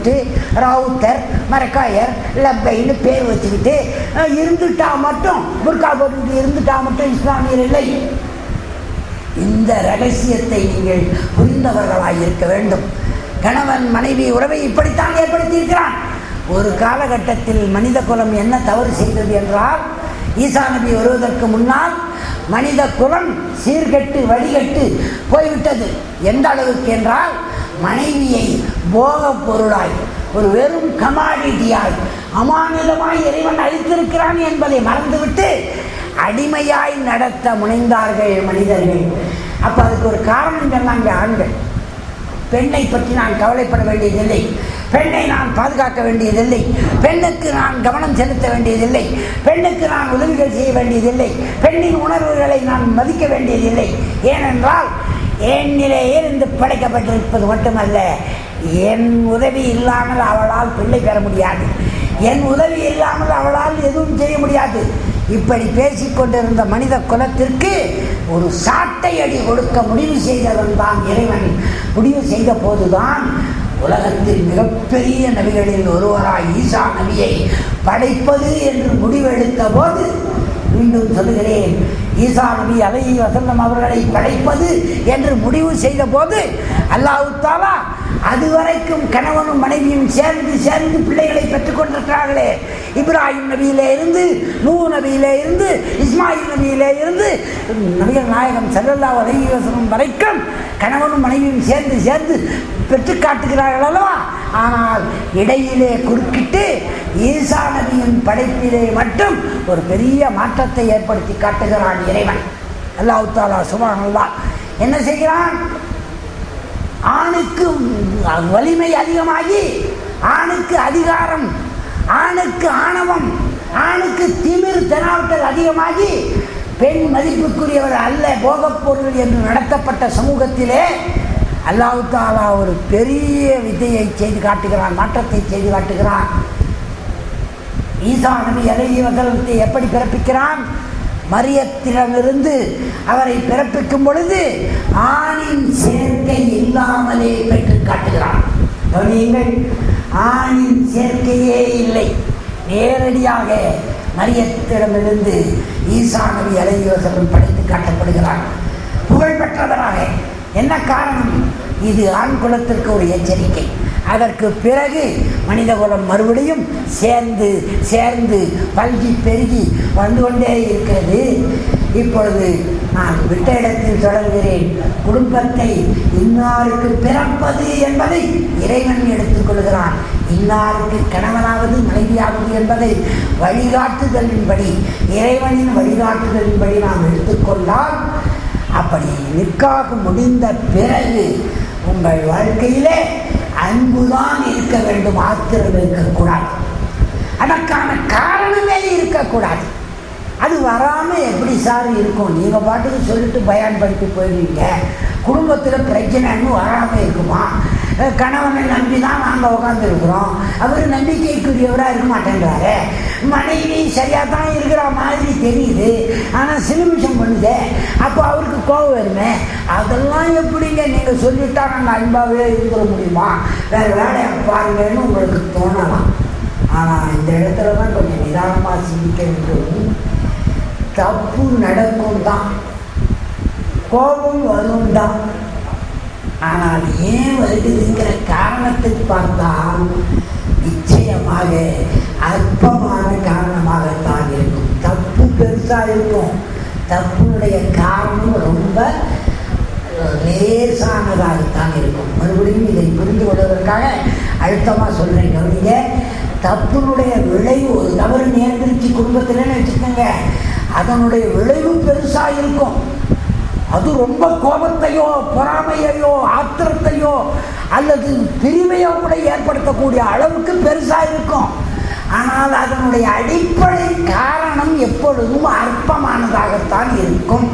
கொடுத்து ரவுத்தர் மரக்காயர் லப்பைன்னு பேர் வச்சுக்கிட்டு இருந்துட்டா மட்டும் புர்கா போட்டுக்கிட்டு இருந்துட்டா மட்டும் இஸ்லாமியர் இல்லை. இந்த ரகசியத்தை நீங்கள் புரிந்தவர்களாக இருக்க வேண்டும். கணவன் மனைவி உறவை இப்படித்தான் ஏற்படுத்தியிருக்கிறான். ஒரு காலகட்டத்தில் மனித குலம் என்ன தவறு செய்தது என்றால் ஈசா நபி வருவதற்கு முன்னால் மனித குலம் சீர்கெட்டு வழிகட்டு போய்விட்டது. எந்த அளவுக்கு என்றால் மனைவியை போகப் பொருளாய் ஒரு வெறும் கமாடிட்டியாய் அமானுதமாய் இறைவன் அளித்திருக்கிறான் என்பதை மறந்துவிட்டு அடிமையாய் நடத்த முனைந்தார்கள் மனிதர்கள். அப்போ அதுக்கு ஒரு காரணம் சொன்னாங்க ஆண்கள். பெண்ணை பற்றி நான் கவலைப்பட வேண்டியதில்லை. பெண்ணை நான் பாதுகாக்க வேண்டியதில்லை. பெண்ணுக்கு நான் கவனம் செலுத்த வேண்டியதில்லை. பெண்ணுக்கு நான் உதவிகள் செய்ய வேண்டியதில்லை. பெண்ணின் உணர்வுகளை நான் மதிக்க வேண்டியதில்லை. ஏனென்றால் என்னிலே இருந்து படைக்கப்பட்டிருப்பது மட்டுமல்ல என் உதவி இல்லாமல் அவளால் பிள்ளை பெற முடியாது. என் உதவி இல்லாமல் அவளால் எதுவும் செய்ய முடியாது. இப்படி பேசிக் கொண்டிருந்த மனித குலத்திற்கு ஒரு சாட்டை அடி கொடுக்க முடிவு செய்தவன் தான் இறைவன். முடிவு செய்த போதுதான் உலகத்தில் மிகப்பெரிய நபிகளில் ஒருவராய் ஈசா நபியை படைப்பது என்று முடிவெடுத்த போது மீண்டும் சொல்லுகிறேன் ஈசா நபி அலை வசல்லம் அவர்களை படைப்பது என்று முடிவு செய்த போது அல்லாஹு அதுவரைக்கும் கணவனும் மனைவியும் சேர்ந்து சேர்ந்து பிள்ளைகளை பெற்றுக் கொண்டிருக்கிறார்களே. இப்ராஹிம் நபியிலே இருந்து நூ நபியிலே இருந்து இஸ்மாயில் நபியிலே இருந்து நபிகள் நாயகம் செல்லல்லா அலைஹி வரைக்கும் கணவனும் மனைவியும் சேர்ந்து சேர்ந்து பெற்று காட்டுகிறார்கள் அல்லவா? ஆனால் இடையிலே குறுக்கிட்டு ஈசா நபியின் படைப்பிலே மட்டும் ஒரு பெரிய மாற்றத்தை ஏற்படுத்தி காட்டுகிறான் இறைவன். அல்லாஹ் தாலா சுபான் என்ன செய்கிறான்? ஆணுக்கு வலிமை அதிகமாகி ஆணுக்கு அதிகாரம் ஆணுக்கு ஆணவம் ஆணுக்கு திமிர் தெனாவட்டல் அதிகமாகி பெண் மதிப்புக்குரியவர் அல்ல போகப் பொருள் என்று நடத்தப்பட்ட சமூகத்திலே அல்லாஹு தாலா ஒரு பெரிய விதையை செய்து காட்டுகிறான் மாற்றத்தை செய்து காட்டுகிறான். ஈசா நபி அலைஹி வஸல்லத்தை எப்படி பிறப்பிக்கிறான்? மரியத்திடமிருந்து அவரை பிறப்பிக்கும் பொழுது ஆணின் சேர்க்கை இல்லாமலே பெற்று காட்டுகிறான். கவனியுங்கள் ஆணின் சேர்க்கையே இல்லை. நேரடியாக மரியத்திடமிருந்து ஈசா நபி அலைஹி படைத்து காட்டப்படுகிறான் புகழ்பெற்றவராக என்ன காரணம்? இது ஆண் குலத்திற்கு ஒரு எச்சரிக்கை. அதற்கு பிறகு மனிதகுலம் மறுபடியும் சேர்ந்து சேர்ந்து பல்கி பெருகி வந்து கொண்டே இருக்கிறது. இப்பொழுது நான் விட்ட இடத்தில் தொடர்கிறேன் குடும்பத்தை இன்னாருக்கு பிறப்பது என்பதை இறைவன் எடுத்துக்கொள்கிறான் இன்னாருக்கு கணவனாவது மனைவியாவது என்பதை வழிகாட்டுதலின்படி இறைவனின் வழிகாட்டுதலின்படி நாம் எடுத்துக்கொண்டால் அப்படி நிற்காக முடிந்த பிறகு உங்கள் வாழ்க்கையிலே அன்புதான் இருக்க வேண்டும். ஆத்திரம் இருக்கக்கூடாது. அதற்கான காரணமே இருக்கக்கூடாது. அது வராமல் எப்படி சார் இருக்கும்? நீங்கள் பாட்டுக்கு சொல்லிட்டு பயன்படுத்தி போயிருவீங்க போயிடுவீங்க குடும்பத்தில் பிரச்சனைன்னு வராமல் இருக்குமா? கணவனை நம்பி தான் நாங்கள் உட்காந்துருக்குறோம் அவர் நம்பிக்கைக்குரியவராக இருக்க மாட்டேங்கிறாரு மனைவி சரியாக தான் இருக்கிற மாதிரி தெரியுது. ஆனால் சிலுமிஷம் பண்ணுதே. அப்போ அவருக்கு கோபம் வருமே? அதெல்லாம் எப்படிங்க நீங்கள் சொல்லிட்டா நாங்கள் அன்பாகவே இருந்துட முடியுமா? வேறு வேலையை பாருங்கன்னு உங்களுக்கு தோணலாம். ஆனால் இந்த இடத்துல தான் கொஞ்சம் நிதானமாக சிந்திக்க வேண்டும். தப்பு நடக்கும் தான் கோபம் வரும் தான் ஆனால் ஏன் வருதுங்கிற காரணத்தை பார்த்தால் நிச்சயமாக அற்பமான காரணமாகத்தான் இருக்கும். தப்பு பெருசாக இருக்கும். தப்புடைய காரணம் ரொம்ப லேசானதாகத்தான் இருக்கும். மறுபடியும் இதை புரிந்து கொள்வதற்காக அழுத்தமாக சொல்கிறேன் கவனிங்க தப்புனுடைய விளைவு ஒரு தவறு நேர்ந்துருச்சு குடும்பத்தில்னு வச்சுக்கோங்க. அதனுடைய விளைவு பெருசாக இருக்கும். அது ரொம்ப கோபத்தையோ பொறாமையையோ ஆத்திரத்தையோ அல்லது பிரிவையோ கூட ஏற்படுத்தக்கூடிய அளவுக்கு பெருசாக இருக்கும். ஆனால் அதனுடைய அடிப்படை காரணம் எப்பொழுதும் அற்பமானதாகத்தான் இருக்கும்.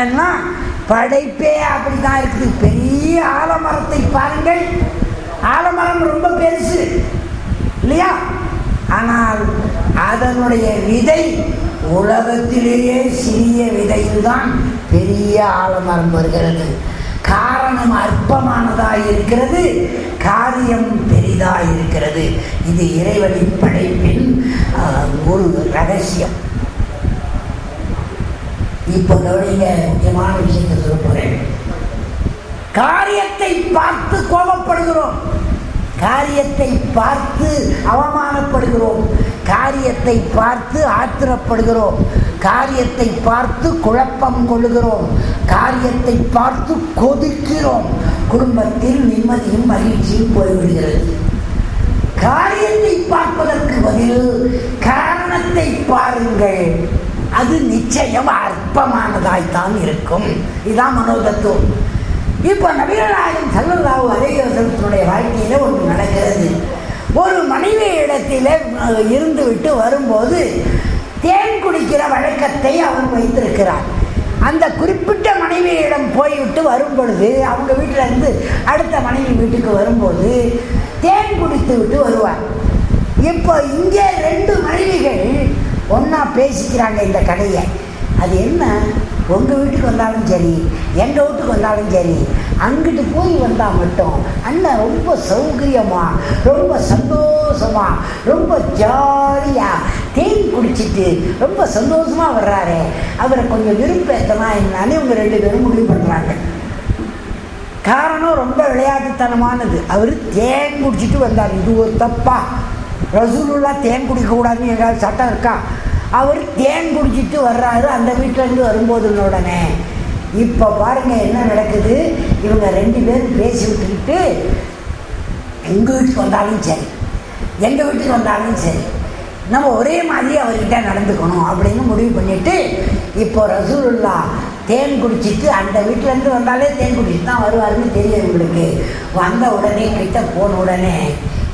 ஏன்னா படைப்பே அப்படி தான் இருக்குது. பெரிய ஆலமரத்தை பாருங்கள். ஆலமரம் ரொம்ப பெருசு. இல்லையா? ஆனால் அதனுடைய விதை உலகத்திலேயே சிறிய விதையில்தான் பெரிய ஆலமரம் வருகிறது. காரணம் அற்பமானதாக இருக்கிறது காரியம் பெரிதாக இருக்கிறது இது இறைவனின் படைப்பின் ஒரு ரகசியம். இப்போ கவனிங்க முக்கியமான விஷயத்தை சொல்ல போறேன். காரியத்தை பார்த்து கோபம் காரியத்தை பார்த்து அவமானப்படுகிறோம். காரியத்தை பார்த்து ஆத்திரப்படுகிறோம். காரியத்தை பார்த்து குழப்பம் கொள்கிறோம் காரியத்தை பார்த்து கொதிக்கிறோம். குடும்பத்தில் நிம்மதியும் மகிழ்ச்சியும் போய்விடுகிறது. காரியத்தை பார்ப்பதற்கு பதில் காரணத்தை பாருங்கள். அது நிச்சயம் அற்பமானதாய்த்தான் இருக்கும். இதுதான் மனோதத்துவம். இப்போ நபிகள் நாயகம் சல்லல்லாஹு வாழ்க்கையில் ஒன்று நடக்கிறது. ஒரு மனைவி இடத்தில் இருந்துவிட்டு இருந்து விட்டு வரும்போது தேன் குடிக்கிற வழக்கத்தை அவர் வைத்திருக்கிறார் அந்த குறிப்பிட்ட மனைவியிடம் போய்விட்டு வரும் பொழுது அவங்க வீட்டில் இருந்து அடுத்த மனைவி வீட்டுக்கு வரும்போது தேன் குடித்து விட்டு வருவார் இப்போ இங்கே ரெண்டு மனைவிகள் ஒன்றா பேசிக்கிறாங்க இந்த கடையை. அது என்ன? உங்கள் வீட்டுக்கு வந்தாலும் சரி எங்கள் வீட்டுக்கு வந்தாலும் சரி அங்கிட்டு போய் வந்தால் மட்டும் அண்ணன் ரொம்ப சௌகரியமா ரொம்ப சந்தோஷமா ரொம்ப ஜாலியாக தேன் குடிச்சிட்டு ரொம்ப சந்தோஷமா வர்றாரு. அவரை கொஞ்சம் விருப்பேத்தனா என்னாலே இவங்க ரெண்டு பேரும் முடிவு பண்ணுறாங்க காரணம் ரொம்ப விளையாட்டுத்தனமானது. அவர் தேன் குடிச்சிட்டு வந்தார். இது ஒரு தப்பா. ரசூலுல்லா தேன் குடிக்கக்கூடாதுன்னு எங்கேயாவது சட்டம் இருக்கா? அவர் தேன் குடிச்சிட்டு வர்றாரு. அந்த வீட்டிலேருந்து வரும்போது உடனே இப்போ பாருங்கள் என்ன நடக்குது. இவங்க ரெண்டு பேரும் பேசி விட்டுக்கிட்டு எங்கள் வீட்டுக்கு வந்தாலும் சரி எங்கள் வீட்டுக்கு வந்தாலும் சரி நம்ம ஒரே மாதிரி அவர்கிட்ட நடந்துக்கணும் அப்படின்னு முடிவு பண்ணிவிட்டு இப்போ ரசூலுல்லா தேன் குடிச்சிட்டு அந்த வீட்டிலேருந்து வந்தாலே தேன் குடிச்சிட்டு தான் வருவாருன்னு தெரியும் உங்களுக்கு வந்த உடனே கிட்ட போன உடனே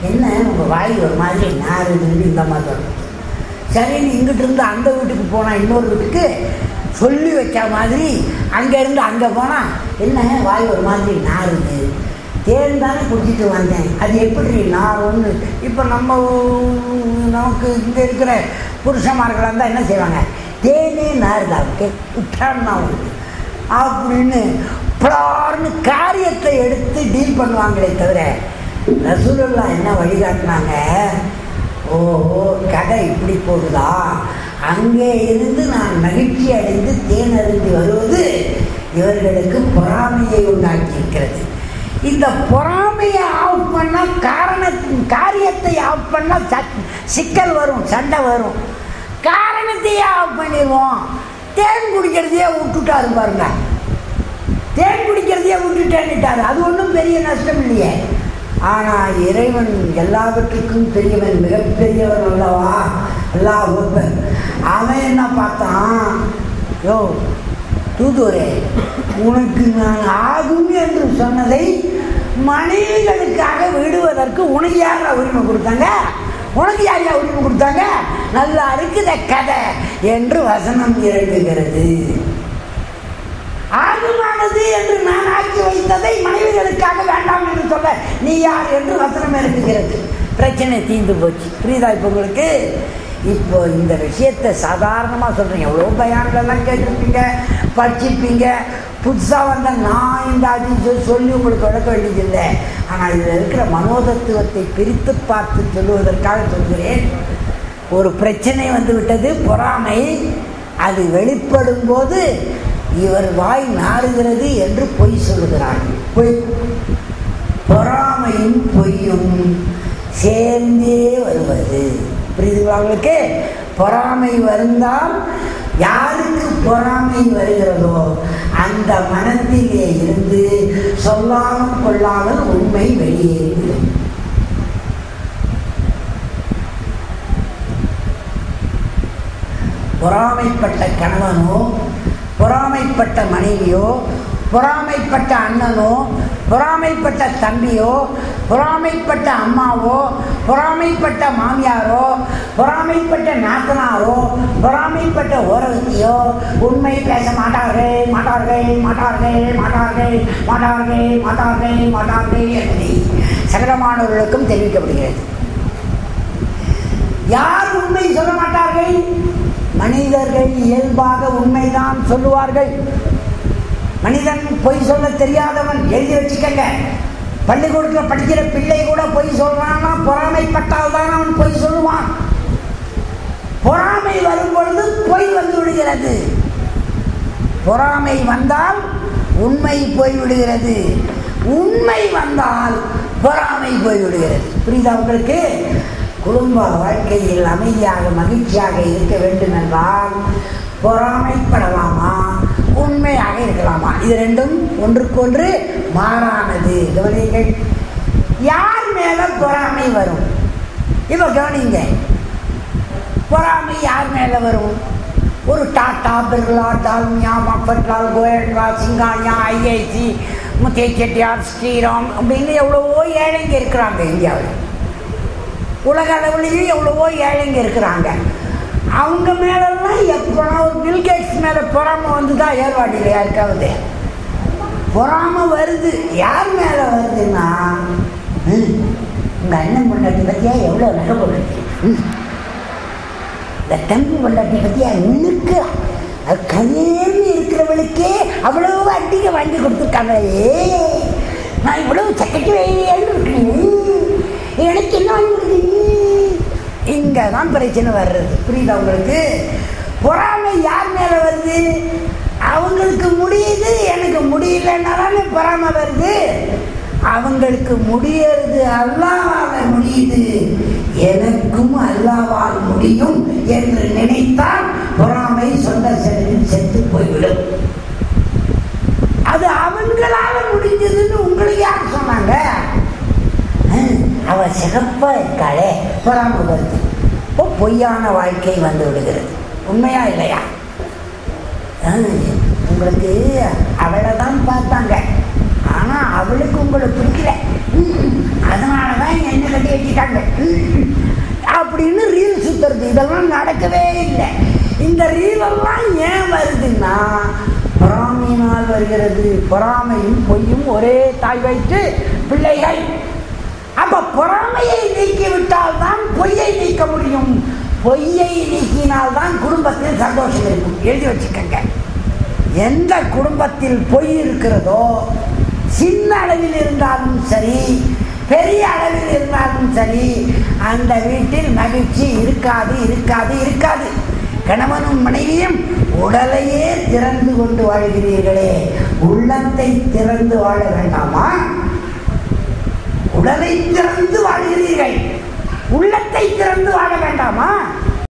என்ன உங்கள் வாய் ஒரு மாதிரி நாறுதுன்னு இந்த மாதிரி சரின்னு இங்கிட்டு இருந்து அந்த வீட்டுக்கு போனால் இன்னொரு வீட்டுக்கு சொல்லி வச்ச மாதிரி அங்கேருந்து அங்கே போனால் என்ன வாய் ஒரு மாதிரி நாருது தேன் தானே குடிச்சிட்டு வந்தேன். அது எப்படி நாருன்னு இப்போ நம்ம நமக்கு இங்கே இருக்கிற புருஷமார்களாக இருந்தால் என்ன செய்வாங்க? தேனே நாருதா ஓகே உட்டான்னா உண்டு அப்படின்னு பிளார்னு காரியத்தை எடுத்து டீல் பண்ணுவாங்களே தவிர ரசூலெல்லாம் என்ன வழிகாட்டினாங்க? ஓஹோ கதை இப்படி போகுதா? அங்கே இருந்து நான் மகிழ்ச்சி அடைந்து தேன் அருந்து வருவது இவர்களுக்கு பொறாமையை உண்டாக்கியிருக்கிறது. இந்த பொறாமையை ஆஃப் பண்ணால் காரண காரியத்தை ஆஃப் பண்ணால் ச சிக்கல் வரும் சண்டை வரும். காரணத்தையே ஆஃப் பண்ணிடுவோம். தேன் குடிக்கிறதையே விட்டுட்டாரு பாருங்க. தேன் குடிக்கிறதையே விட்டுட்டேன்னுட்டாரு. அது ஒன்றும் பெரிய நஷ்டம் இல்லையே. ஆனால் இறைவன் எல்லாவற்றுக்கும் பெரியவன் மிகப்பெரியவன் அல்லவா? எல்லா அவன் என்ன பார்த்தான்? யோ தூதுவரே உனக்கு நான் ஆகும் என்று சொன்னதை மனைவிகளுக்காக விடுவதற்கு உனக்கு யாரா உரிமை கொடுத்தாங்க? உனக்கு யார் யார் உரிமை கொடுத்தாங்க? நல்லா இருக்குத கதை என்று வசனம் இறங்குகிறது. ஆகுமானது நீ யார் என்று வசனம் எழுப்புகிறது பிரச்சனை தீர்ந்து போச்சு. புரியுதா இப்போ உங்களுக்கு? இப்போ இந்த விஷயத்தை சாதாரணமாக சொல்கிறீங்க எவ்வளோ பயான்கள்லாம் கேட்டிருப்பீங்க. படிச்சிருப்பீங்க. புதுசாக வந்த நான் இந்த அப்படின்னு சொல்லி உங்களுக்கு வளர்க்க வேண்டியதில்லை. ஆனால் இதில் இருக்கிற மனோதத்துவத்தை பிரித்து பார்த்து சொல்லுவதற்காக சொல்கிறேன். ஒரு பிரச்சனை வந்து விட்டது பொறாமை. அது வெளிப்படும் போது இவர் வாய் நாறுகிறது என்று பொய் சொல்லுகிறார் பொய். பொறாமையும் பொய்யும் சேர்ந்தே வருவது. புரியுதுங்களா உங்களுக்கு? பொறாமை வருந்தால் யாருக்கு பொறாமை வருகிறதோ அந்த மனத்திலே இருந்து சொல்லாமல் கொள்ளாமல் உண்மை வெளியே பொறாமைப்பட்ட கணவனோ பொறாமைப்பட்ட மனைவியோ பொறாமைப்பட்ட அண்ணனோ பொறாமைப்பட்ட தம்பியோ பொறாமைப்பட்ட அம்மாவோ பொறாமைப்பட்ட மாமியாரோ பொறாமைப்பட்ட நாத்தனாரோ பொறாமைப்பட்ட ஓரகத்தையோ உண்மை பேச மாட்டார்கள் மாட்டார்கள் மாட்டார்கள் மாட்டார்கள் மாட்டார்கள் மாட்டார்கள் மாட்டார்கள் என்பதை சகலமானவர்களுக்கும் தெரிவிக்கப்படுகிறது. யார் உண்மை சொல்ல மாட்டார்கள்? மனிதர்கள் இயல்பாக உண்மைதான் சொல்லுவார்கள். மனிதன் பொய் சொல்ல தெரியாதவன் எழுதி வச்சுக்கங்க. பள்ளிக்கூடத்தில் படிக்கிற பிள்ளை கூட பொய் சொல்றான்னா பொறாமைப்பட்டால் தான் அவன் பொய் சொல்லுவான். பொறாமை வரும் பொழுது பொய் வந்து விடுகிறது. பொறாமை வந்தால் உண்மை போய்விடுகிறது உண்மை வந்தால் பொறாமை போய்விடுகிறது புரியுதா உங்களுக்கு? குடும்ப வாழ்க்கையில் அமைதியாக மகிழ்ச்சியாக இருக்க வேண்டும் என்றால் பொறாமைப்படலாமா? உண்மையாக இருக்கலாமா? இது ரெண்டும் ஒன்றுக்கொன்று மாறானது. கவனிங்கள் யார் மேல பொறாமை வரும்? இப்போ கவனிங்க பொறாமை யார் மேல வரும்? ஒரு டாட்டா பிர்லா டால்மியா மஃபட்லால் கோயல்கா சிங்கானியா ஐஐசி முத்தே செட்டியார் ஸ்ரீராம் அப்படின்னு எவ்வளவோ ஏழைங்க இருக்கிறாங்க இந்தியாவில். உலக அளவுலேயும் எவ்வளவோ ஏழைங்க இருக்கிறாங்க. அவங்க மேலே பில்கேட்ஸ் மேலே பொறாமல் வந்து தான் ஏற்பாடியில் யாருக்காவது? பொறாமை வருது. யார் மேலே வருதுன்னா ம், அண்ணன் பொண்டாட்டி பற்றியா எவ்வளோ நல்ல பொண்டாட்டி ம். இந்த தம்பி பொண்டாட்டி பற்றியா இன்னுக்கு கல்யாணி இருக்கிறவளுக்கே அவ்வளோ அட்டிகை வாங்கி கொடுத்துருக்காங்க. ஏ நான் இவ்வளோ சக்கட்டி வேலையான்னு இருக்கேன் எனக்கு என்ன வாங்கி கொடுக்குறீங்க? இங்கே தான் பிரச்சனை வர்றது. புரியுதா உங்களுக்கு? பொறாமை யார் மேலே வருது? அவங்களுக்கு முடியுது எனக்கு முடியலன்னாலே பொறாமை வருது. அவங்களுக்கு முடியறது அல்லாவால் முடியுது. எனக்கும் அல்லாவால் முடியும் என்று நினைத்தால் பொறாமை சொந்த செலவில் செத்து போய்விடும். அது அவங்களால முடிஞ்சதுன்னு உங்களுக்கு யார் சொன்னாங்க? அவ சிகப்பா இருக்காளே பொறாமை வருது. பொய்யான வாழ்க்கை வந்து விடுகிறது. உண்மையா இல்லையா? உங்களுக்கு அவளை தான் பார்த்தாங்க. ஆனால் அவளுக்கு உங்களை பிடிக்கல. ம், அதனால தான் என்ன கட்டி வச்சுட்டாங்க ம், அப்படின்னு ரீல் சுத்துறது இதெல்லாம் நடக்கவே இல்லை. இந்த ரீலெல்லாம் ஏன் வருதுன்னா பொறாமையினால் வருகிறது. பொறாமையும் பொய்யும் ஒரே தாய் வைத்து பிள்ளைகள். அப்ப பொறாமையை நீக்கிவிட்டால் தான் பொய்யை நீக்க முடியும். பொய்யை நீக்கினால் தான் குடும்பத்தில் சந்தோஷம் இருக்கும். எழுதி வச்சுக்கங்க. எந்த குடும்பத்தில் பொய் இருக்கிறதோ சின்ன அளவில் இருந்தாலும் சரி பெரிய அளவில் இருந்தாலும் சரி அந்த வீட்டில் மகிழ்ச்சி இருக்காது இருக்காது இருக்காது. கணவனும் மனைவியும் உடலையே திறந்து கொண்டு வாழ்கிறீர்களே. உள்ளத்தை திறந்து வாழ வேண்டாமா? உடலை திறந்து வாழ்கிறீர்கள். உள்ளத்தை திறந்து வாழ வேண்டாமா?